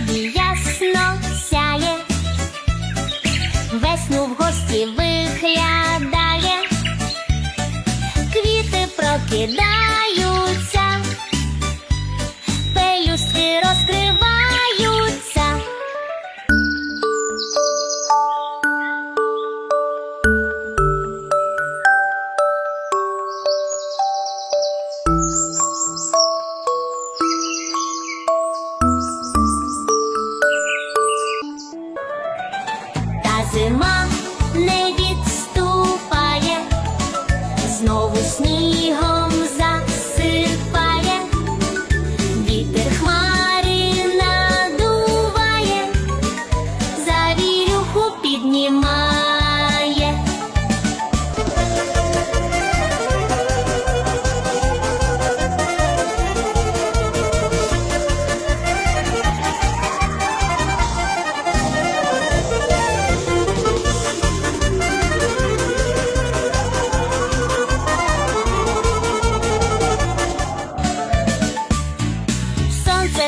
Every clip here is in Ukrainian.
небі ясно сяє, весну в гості виглядає, квіти прокидаються, зима не відступає, знову снігом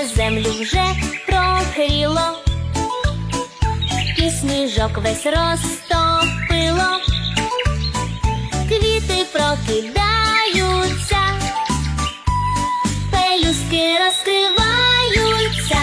Землю вже прогріло, і сніжок весь розтопило, квіти прокидаються, пелюстки розкриваються.